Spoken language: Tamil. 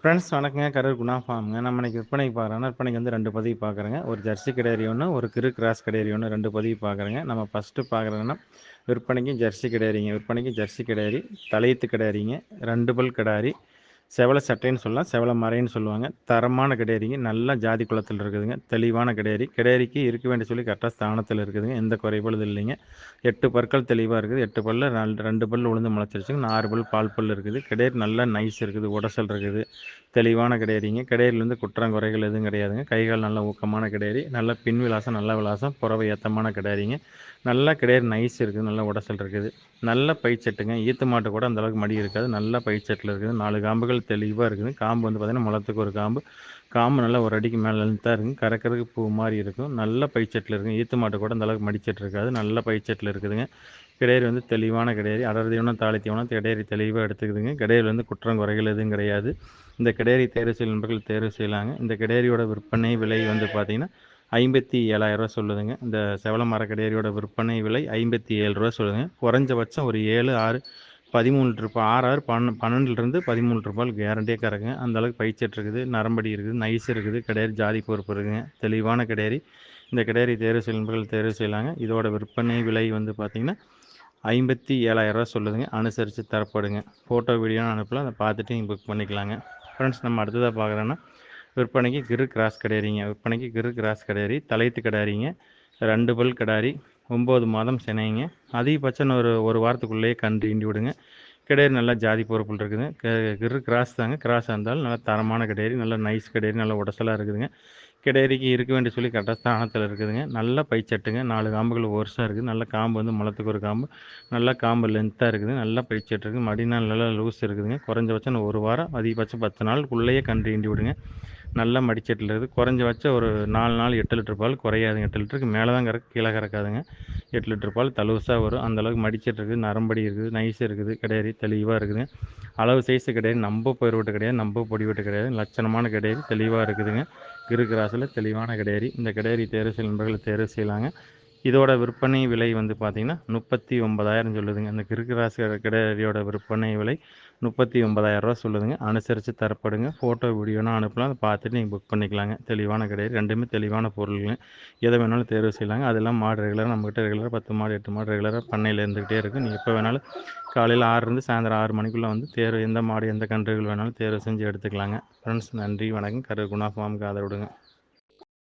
ஃப்ரெண்ட்ஸ் வணக்கங்க. கரூர் குணா ஃபார்முங்க. நம்ம இன்னைக்கு விற்பனைக்கு பார்க்குறோம் விற்பனைக்கு வந்து ரெண்டு பதிவு பார்க்குறேங்க. ஒரு ஜெர்சி கிடையாது ஒன்று ஒரு கிரு கிராஸ் கிடையாது ஒன்று ரெண்டு பதிவு பார்க்குறேங்க. நம்ம ஃபஸ்ட்டு பார்க்குறோன்னா விற்பனைக்கும் ஜெர்சி கிடையாதுங்க விற்பனைக்கும் ஜெர்சி கிடையாது தலையத்து கிடையாதுங்க ரெண்டு பல் கிடாரி செவலை சட்டைன்னு சொல்லலாம். செவலை மறைன்னு சொல்லுவாங்க. தரமான கிடையாரிங்க நல்லா ஜாதி குளத்தில் இருக்குதுங்க. தெளிவான கிடையாரி கிடேரிக்கு இருக்க வேண்டிய சொல்லி கரெக்டாக ஸ்தானத்தில் இருக்குதுங்க. எந்த குறைபாடு இல்லைங்க. எட்டு பற்கள் தெளிவாக இருக்குது. எட்டு பல்ல ரெண்டு ரெண்டு பல் உளுந்து முளைச்சிருச்சுங்க. ஆறு பல் பால் பல் இருக்குது. கிடேரி நல்லா நைஸ் இருக்குது. உடசல் இருக்குது. தெளிவான கிடையாதுங்க. கிடையிலேருந்து குற்றம் குறைகள் எதுவும் கிடையாதுங்க. கைகால் நல்ல ஊக்கமான கிடையாது. நல்ல பின் விலாசம் நல்ல விலாசம் புறவை ஏத்தமான கிடையாதுங்க. நல்லா கிடையாது நைஸ் இருக்குது நல்ல உடசல் இருக்குது. நல்ல பைச்சட்டுங்க ஈத்து மாட்டு கூட அந்தளவுக்கு மடி இருக்காது. நல்ல பைச்சட்டில் இருக்குது. நாலு காம்புகள் தெளிவாக இருக்குது. காம்பு வந்து பார்த்திங்கன்னா முளத்துக்கு ஒரு காம்பு. காம்பு நல்லா ஒரு அடிக்கு மேலே லென்த்தாக இருக்கும் கறக்கிறதுக்கு பூ மாதிரி இருக்கும். நல்ல பைச்சட்டில் இருக்கும் ஈத்து மாட்டு கூட அந்தளவுக்கு மடிச்சட்டு இருக்காது. நல்ல பைச்சட்டில் இருக்குதுங்க. கிடையாது வந்து தெளிவான கிடையாது. அடர் தீவனம் தாளி தீவனம் கிடையாது தெளிவாக எடுத்துக்குதுங்க. கிடையாது வந்து குற்றம் குறைகள் எதுவும் கிடையாது. இந்த கிடேரி தேர்வு செய்யும் நண்பர்கள் தேர்வு செய்யலாங்க. இந்த கிடேரியோட விற்பனை விலை வந்து பார்த்திங்கன்னா ஐம்பத்தி ஏழாயிரரூவா சொல்லுதுங்க. இந்த செவல மர விற்பனை விலை ஐம்பத்தி ஏழு ரூபா சொல்லுதுங்க. குறைஞ்சபட்சம் ஒரு ஏழு ஆறு பதிமூணு ரூபாய் ஆறு ஆறு பன்ன பன்னெண்டுலேருந்து பதிமூணு ரூபாய் கேரண்டியாக கறக்குங்க. அந்தளவுக்கு பயிற்சிட்டு இருக்குது நரம்படி இருக்குது நைஸ் இருக்குது கிடையாது ஜாதி பொறுப்பு இருக்குங்க தெளிவான கிடையாரி இந்த கிடையாரி தேர்வு செய்யும் நண்பர்கள் தேர்வு செய்யலாங்க. இதோட விற்பனை விலை வந்து பார்த்திங்கன்னா ஐம்பத்தி ஏழாயிரரூவா சொல்லுதுங்க. அனுசரித்து தரப்படுங்க. ஃபோட்டோ வீடியோ அனுப்பலாம். அதை பார்த்துட்டு நீங்கள் புக் பண்ணிக்கலாங்க. ஃப்ரெண்ட்ஸ் நம்ம அடுத்ததாக பார்க்குறோன்னா விற்பனைக்கு கிரு கிராஸ் கிடையாதுங்க விற்பனைக்கு கிரு கிராஸ் கிடையாது தலைத்து கிடாரிங்க ரெண்டு பல் கிடாரி ஒம்பது மாதம் சினைங்க. அதிகபட்சம் ஒரு ஒரு வாரத்துக்குள்ளேயே கன்று ஈண்டி விடுங்க. கிடையாது நல்லா ஜாதி பொறுப்பில் இருக்குதுங்க. கிரு கிராஸ் தாங்க. கிராஸ் இருந்தாலும் நல்லா தரமான கிடையாது நல்லா நைஸ் கிடையாது நல்லா உடசலாக இருக்குதுங்க. கிடையறிக்கு இருக்க வேண்டிய சொல்லி கரெக்டாக ஸ்தானத்தில் இருக்குதுங்க. நல்ல பைச்சட்டுங்க நாலு காம்புகள் வருஷம் இருக்குது நல்ல காம்பு வந்து மலத்துக்கு ஒரு காம்பு. நல்லா காம்பு லென்த்தாக இருக்குது. நல்லா பைச்சட்டு இருக்குது மடிநாள் நல்லா லூஸ் இருக்குதுங்க. குறைஞ்சபட்சம் ஒரு வாரம் அதிகபட்சம் பத்து நாளுக்குள்ளேயே கன்று ஈண்டி விடுங்க. நல்லா மடிச்சட்டில் இருக்குது. குறைஞ்சபட்சம் ஒரு நாலு நாள் எட்டு லிட்டர் பால் குறையாதுங்க எட்டு லிட்டருக்கு மேலே தான் கறக்கு கீழே கறக்காதுங்க. எட்டு லிட்டர் பால் தலுசாக வரும். அந்தளவுக்கு மடிச்சட்டு இருக்குது. நரம்படி இருக்குது. நைஸ் இருக்குது. கிடையாது தெளிவாக இருக்குது. அளவு சைஸு கிடையாது. நம்ப பயிர் விட்டு கிடையாது. நம்ப பொடி விட்டு கிடையாது. லட்சணமான கிடையாது தெளிவாக இருக்குதுங்க. கிருகிராசில் தெளிவான கிடையாது இந்த கிடையாது தேர்வு செய்யும் நண்பர்களை தேர்வு செய்யலாங்க. இதோட விற்பனை விலை வந்து பார்த்திங்கன்னா முப்பத்தி ஒன்பதாயிரம் சொல்லுதுங்க. இந்த கிருக்கிராஸ் கிடையாரியோட விற்பனை விலை முப்பத்தி ஒன்பதாயிரரூவா சொல்லுதுங்க. அனுசரித்து தரப்படுங்க. ஃபோட்டோ வீடியோனா அனுப்பலாம். அதை பார்த்துட்டு நீங்கள் புக் பண்ணிக்கலாங்க. தெளிவான கிடையாது ரெண்டுமே தெளிவான பொருளுங்க. எதை வேணாலும் தேர்வு செய்யலாங்க. அதெல்லாம் மாடு ரெகுலராக நம்மகிட்ட ரெகுலராக பத்து மாடு எட்டு மாடு ரெகுலராக பண்ணையில் இருந்துக்கிட்டே இருக்குது நீங்கள் எப்போ வேணாலும் காலையில் ஆறுலேருந்து சாயந்தரம் ஆறு மணிக்குள்ளே வந்து தேர்வு எந்த மாடு எந்த கன்றுகள் வேணாலும் தேர்வு செஞ்சு எடுத்துக்கலாங்க. ஃப்ரெண்ட்ஸ் நன்றி வணக்கம். கரு குணா ஃபார்முக்கு ஆதரவு விடுங்க